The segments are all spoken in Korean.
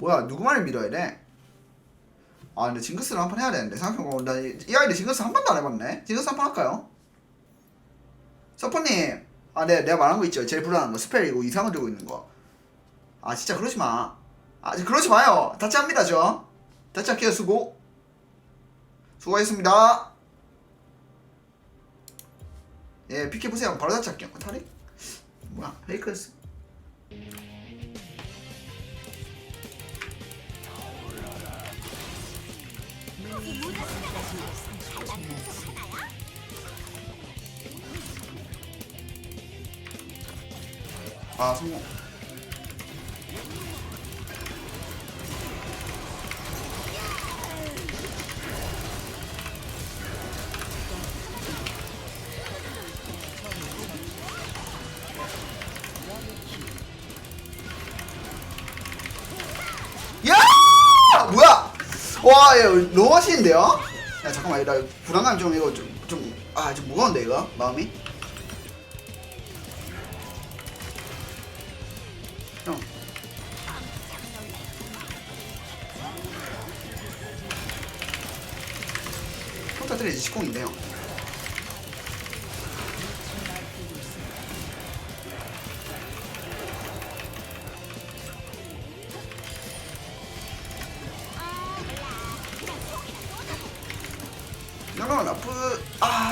뭐야 누구 말을 믿어야 돼? 아 근데 징크스를 한 판 해야 되는데 생각해보면 나이 이 아이디 징크스 한 번도 안 해봤네. 징크스 한 판 할까요? 서퍼님 아 네, 내가 말한 거 있죠. 제일 불안한 거 스펠이고 이상을 들고 있는 거아 진짜 그러지 마아 그러지 마요. 다치 합니다 저. 다치 할게요 수고. 수고하셨습니다. 예 피케 보세요. 바로 다치 할게요. 탈이? 뭐야 페이크였어 아 성공 와 너무 하시는데요? 야 잠깐만 나 불안감 좀 이거 좀 좀 아 좀 무거운데 이거? 마음이? 형. 평타 때리지 식공인데요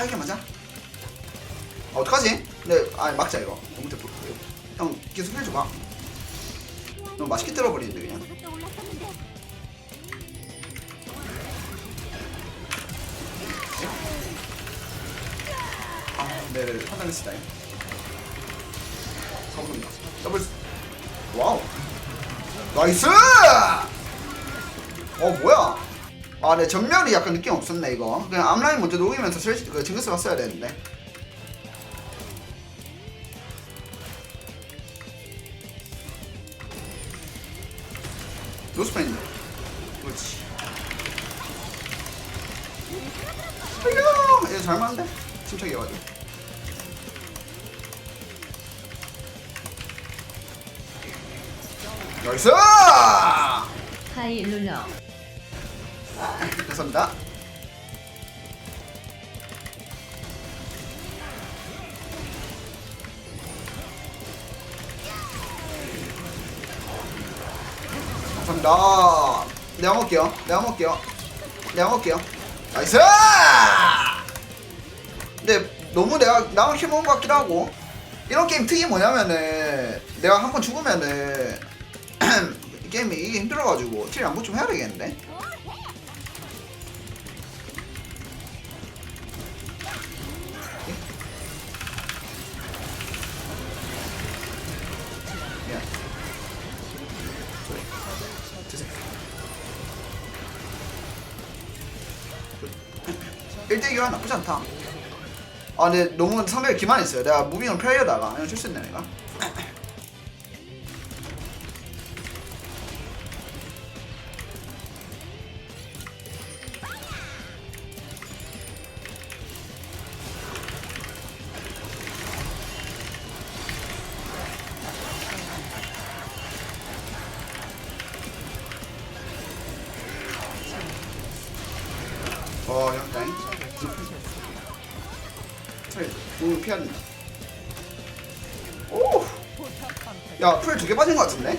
아 이게 맞아? 아, 어떡하지? 근데 아 막자 이거. 너무 대포. 형 계속 해 줘봐. 너무 맛있게 들어버리는데 그냥. 아 네네 판단했습니다 가보입니다 더블 와우. 나이스! 어 뭐야 아, 네, 전멸이 약간 느낌 없었네, 이거. 그냥 앞라인 먼저 녹이면서 슬, 그, 징크스 갔어야 되는데. 노스펜인데. 그렇지. 살려! 얘 잘 맞는데? 침착해 가지고. 나이스! 하이 룰러 감사합니다. 감사합니다. 내가 먹을게요. 내가 먹을게요. 내가 먹을게요. 나이스! 근데 너무 내가 나만 힘먹은 것 같기도 하고 이런 게임 특이 뭐냐면은 내가 한 번 죽으면은 이 게임이 이게 힘들어가지고 틸 양보 좀 해야 되겠는데? 1대 교환 나쁘지 않다. 아, 근데 너무 상대가 기만했어요. 내가 무빙을 펴려다가 그냥 줄수 있네, 내가. 어, 형, 트레이드. 오, 피하는다 오! 야, 풀 두 개 빠진 것 같은데?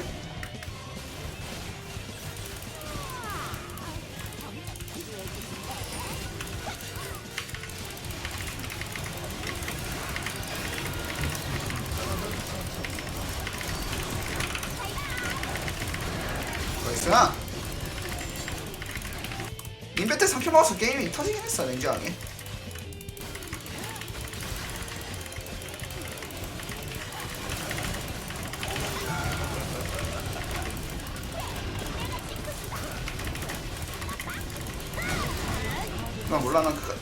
나이스. 인베트 3킬 먹어서 게임이 터지긴 했어, 냉정하게. 난 몰라, 난 그...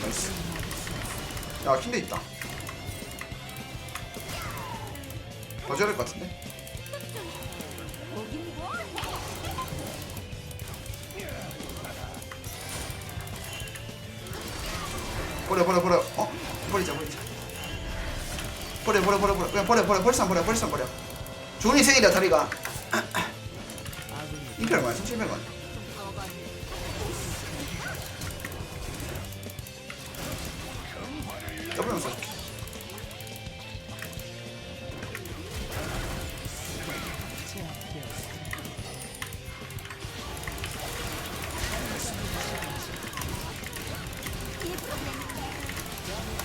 나이스. 야, 킨데 있다. 될것 같은데? 버려 버려 버려 어? 버리자 버리자 버려 버려 버려 버려 그냥 버려 버려 벌써 버려 벌써 버려 존이 생이다 다리가 2표 얼마야? 3,700원 더블 영상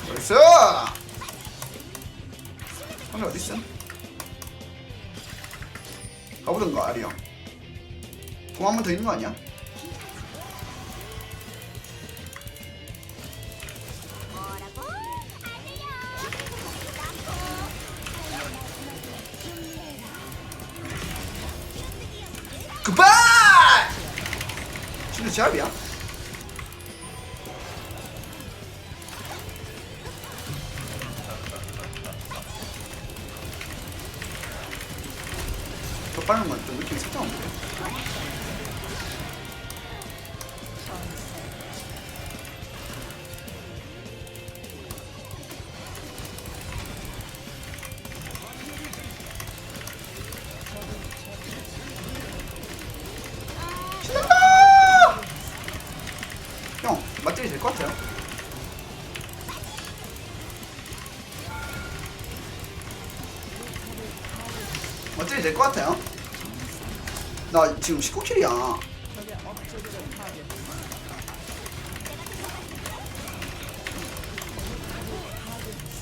벌써! 오늘 어딨어? 가보던가 아리 형. 공한번 더 있는 거 아니야? 굿바이! 진짜 제압이야? 빠른 건 좀 느낌이 살짝 없는데? 신난다! 형, 맞들이 될 것 같아요. 맞들이 될 것 같아요. 나 지금 19킬이야.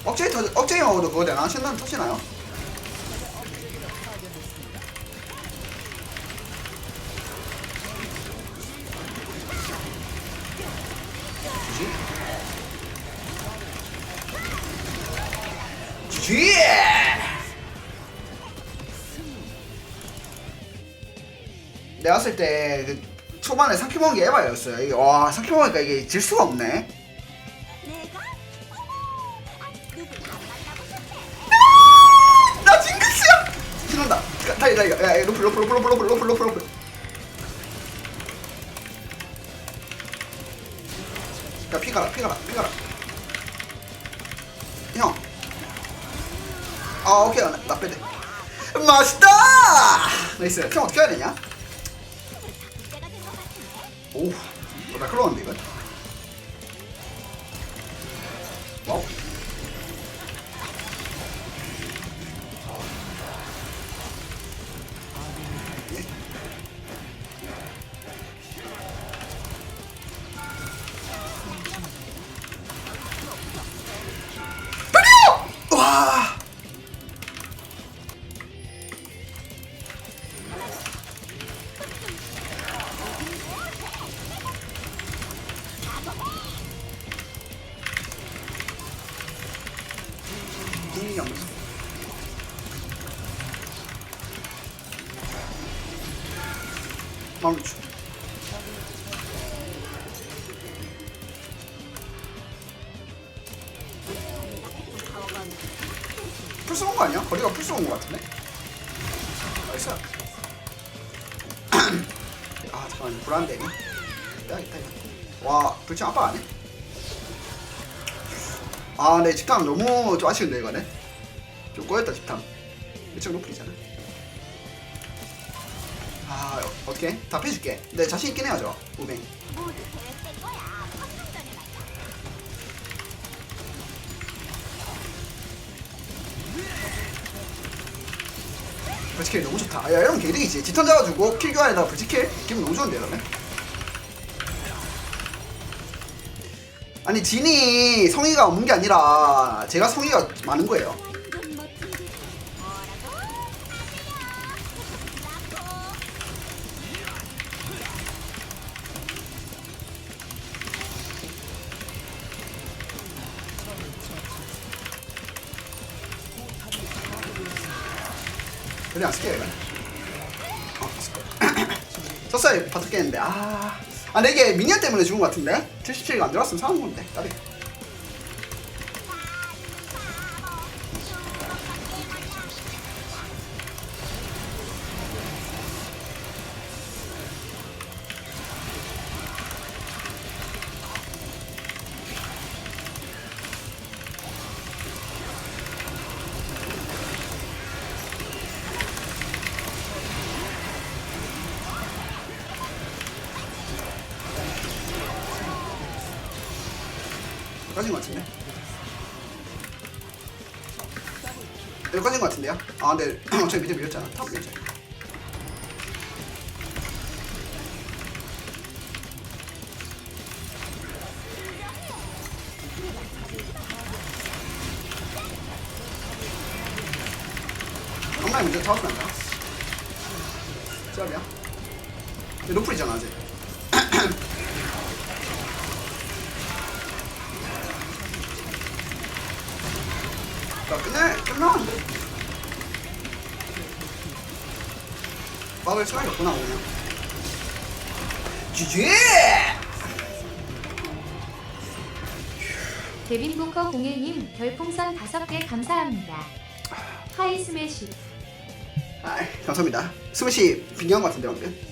억제기 터 억제기 먹어도 그거 되나? 신난 터지나요? 내가 봤을 때 그 초반에 삼켜먹은 게 에바였어요. 이게 와 삼켜먹으니까 이게 질 수가 없네. 아, 야, 신난다. 로플 로플 로플 로플 로플 로플 로플. 야 피가라 피가라 피가라. 형. 아 오케이 나, 나 빼대. 맛있다. 나이스. 그럼 어떻게 해야 되냐? 오우 나 클로한데 이건 멈추. 풀스 온거 아니야? 거리가 풀스 온거 같은데? 나이스. 아 잠깐만 이거. 빼야겠다 이거. 와 불치 아빠 안 해? 아, 네, 집탐 너무 좀 아쉬운데, 이거는. 좀 꼬였다, 집탐. 일찍 높이잖아. 아, 어, 어떻게? 답해줄게. 네, 자신 있긴 저. 우뱅. 불치킬 너무 좋다. 아, 야, 이런 개득이지. 집탐 잡아주고, 킬 교환에다가 불치킬? 기분 너무 좋은데, 이러면? 아니, 진이 성의가 없는 게 아니라, 제가 성의가 많은 거예요. 그래, 안 이건. 어, 쓸 거야. 썼어야 받았겠는데, 아. 아, 이게 미니언 때문에 죽은 것 같은데? 77가 안 들어왔으면 사는 건데, 까비. 여기까지인 것 같은데 여기까지인 것 같은데요? 아 근데 어차피 미드 밀렸잖아 탑 밀렸잖아 잡았으면 안 돼. 짭이야? 노플이잖아 아직 자 끝내 끝나는데 막을 시간이 없구나 그냥 GG 데빈 부커 01님 별풍선 5개 감사합니다. 하이 스매시. 아 감사합니다. 스무시 것 같은데 방금